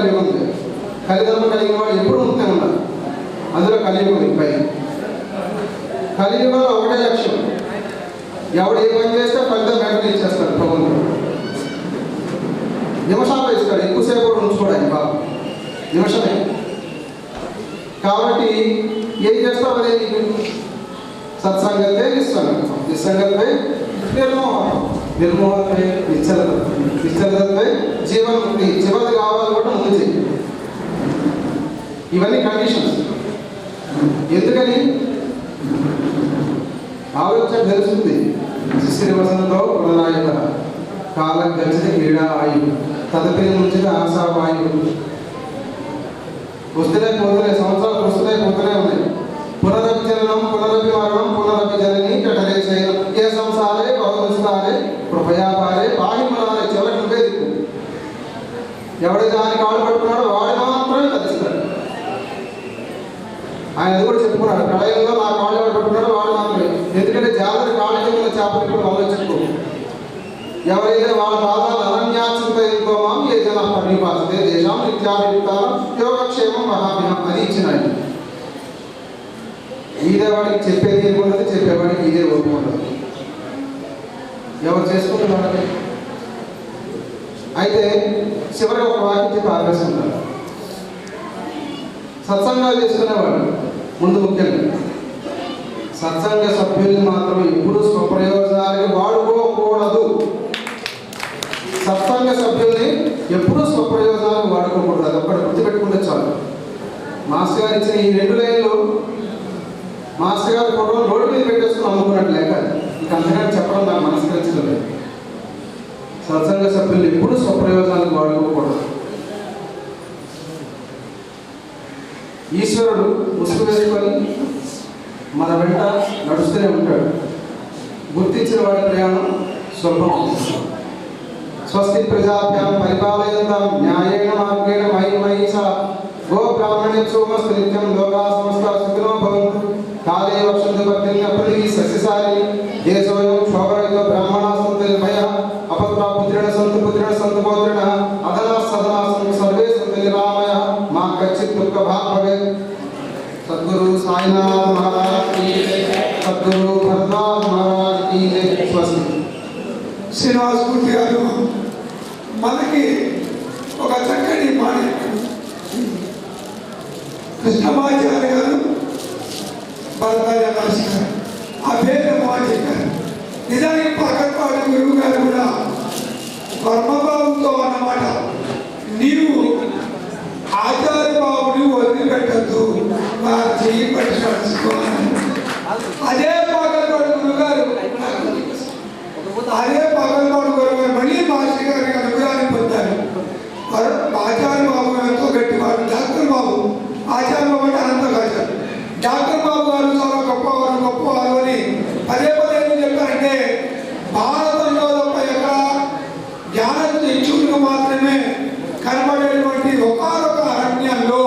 కలిగి ఉంది కలిదమ్మ కలిగిన వాడు ఎప్పుడు ఉంటే ఉన్నారు అందులో కలియుగం పై కలియుగంలో ఒకటే లక్ష్యం. ఎవడు ఏ పని చేస్తే ఫలితం వెంటనే ఇచ్చేస్తాడు ప్రభుత్వం నిమిషాలు ఇస్తాడు ఎక్కువసేపు కూడా ఉంచుకోవడానికి బాబు. నిమిషమే. కాబట్టి ఏం చేస్తావు అదే నీకు? సత్సంగతే నిస్సంగం నిస్సంగతే నిర్మోహం. నిర్మోహతే నిశ్చలత నిశ్చలతపై జీవన ఉంది. చివరి కావాలి కూడా ముందు చేయి. ఇవన్నీ కండిషన్స్ ఎందుకని? ఆలోచన తెలుస్తుంది. శిశిర వసంతో పునరాయుధ కాలం గడిచిన క్రీడా ఆయు తదుపరి ముంచిన ఆశావాయు వస్తున్నాయి పోతూనే సంవత్సరాలు వస్తున్నాయి పోతూనే ఆయన కూడా చెప్పుకున్నాడు. ప్రళయంలో మా కాళ్ళు ఎవరు పట్టుకున్నాడో వాడు మాత్రమే. ఎందుకంటే జాగ్రత్త కాళ్ళ కింద చేపలు ఇప్పుడు మమ్మల్ని ఎవరైతే వాళ్ళ పాదాలు అనన్యాచింతోమాం ఏ జన పరిపాసతే దేశం నిత్యాభిప్తానం యోగక్షేమం మహాభిహం అది ఇచ్చిన ఆయన ఇదే వాడికి చెప్పేది ఏముండదు చెప్పేవాడికి ఇదే ఒప్పు ఉండదు ఎవరు చేసుకుంటున్నారు అయితే చివరి ఒక వాక్యం చెప్పి ఆపేస్తున్నారు సత్సంగాలు చేసుకునేవాడు. ముందు ముఖ్యంగా సత్సంగ సభ్యుల్ని మాత్రం ఎప్పుడు స్వప్రయోజనాలకి వాడుకోకూడదు. సత్సంగ సభ్యుల్ని ఎప్పుడూ స్వప్రయోజనాలకు వాడుకోకూడదు. అది ఒక్కటి గుర్తుపెట్టుకుంటే చాలు. మాస్టర్ గారు ఇచ్చిన ఈ రెండు లైన్లు మాస్టర్ గారు కూడా రోడ్డు మీద పెట్టేసుకుని అమ్ముకున్నట్టు లేక ఇక అంతకంటే చెప్పడం నాకు మనస్కరించడం లేదు సత్సంగ సభ్యులు ఎప్పుడూ స్వప్రయోజనాలకు వాడుకోకూడదు. ఈశ్వరుడు ముసుగు వేసుకొని మన వెంట నడుస్తూనే ఉంటాడు. గుర్తించిన వాడి ప్రయాణం స్వల్పం. స్వస్తి ప్రజాభ్యాం పరిపాలయంతాం. న్యాయేణ మార్గేణ మయి మయి సా గో బ్రాహ్మణ్య సోమస్తు నిత్యం లోకా సంస్థ సుఖినో భవంతు. కాలే వర్షంతు భక్తింగ ప్రతి సస్యసారి. దేశోయం శోభరహిత బ్రాహ్మణ సంతు నిర్భయ అపత్రా పుత్రిణ సంత పుత్రిణ సంత పౌత్రిణ. అదనా సదనా సంత సర్వే సంతు నిరామయ మా కచ్చిత్ దుఃఖ భాగ్ భవేత్ సద్గురు సాయినాథ్ మహారాజ్ की जय సద్గురు భరద్వాజ్ మహారాజ్ की जय స్వస్తి శ్రీనివాసమూర్తి గారు మనకి ఒక చక్కని మాట చెప్పారు. కృష్ణమాచార్య గారు భరతాయ దాస్ గారు ఆ పేరు మాట చెప్పారు నిజానికి పక్కపాటి గురువు గారు కూడా వర్మబాబుతో అన్నమాట నీవు ఆచార్య బాబు అంటే అనంత డాక్టర్ బాబు గారు చాలా గొప్పవారు గొప్పవారు అని పదే పదే ఏం చెప్పారంటే భారతంలో తప్ప ఎక్కడ జ్ఞానం ఇచ్చుకుని మాత్రమే కనబడేటువంటి ఒకనొక అరణ్యంలో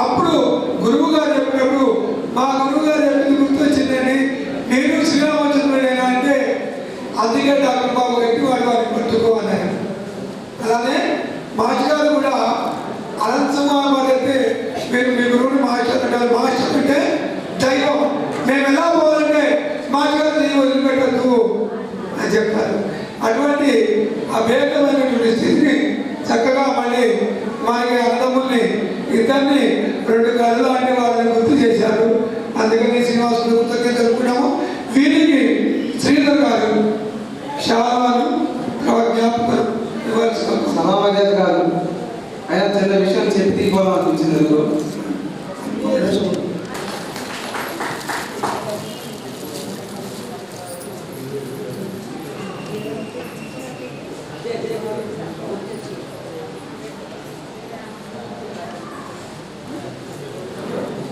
అప్పుడు గురువు గారు చెప్పినప్పుడు మా గురువు గారు చెప్పింది గుర్తొచ్చిందండి నేను శ్రీరామచంద్రుడైనా అంటే అందుకే డాక్టర్ బాబు గట్టి వాడు వారిని పట్టుకోవాలని అలానే మాజీ గారు కూడా అనంతమా కుమార్ అయితే మీరు మీ గురువుని మాస్టర్ అంటారు మాస్టర్ అంటే దైవం. మేము ఎలా పోవాలంటే మాస్టర్ గారు వదిలిపెట్టద్దు అని చెప్పారు. అటువంటి అభేదమైనటువంటి స్థితిని చక్కగా మళ్ళీ యొక్క అన్నముల్ని ఇద్దరిని రెండు కళ్ళు అంటే వాళ్ళని గుర్తు చేశారు. అందుకని శ్రీనివాసులు కృతజ్ఞత తెలుపుకున్నాము. వీరికి శ్రీధర్ గారు శాలను జ్ఞాపకం ఇవ్వాల్సి సమావేశ కాదు ఆయన చిన్న విషయం చెప్పి తీసుకోవాలని అనిపించింది ఎందుకు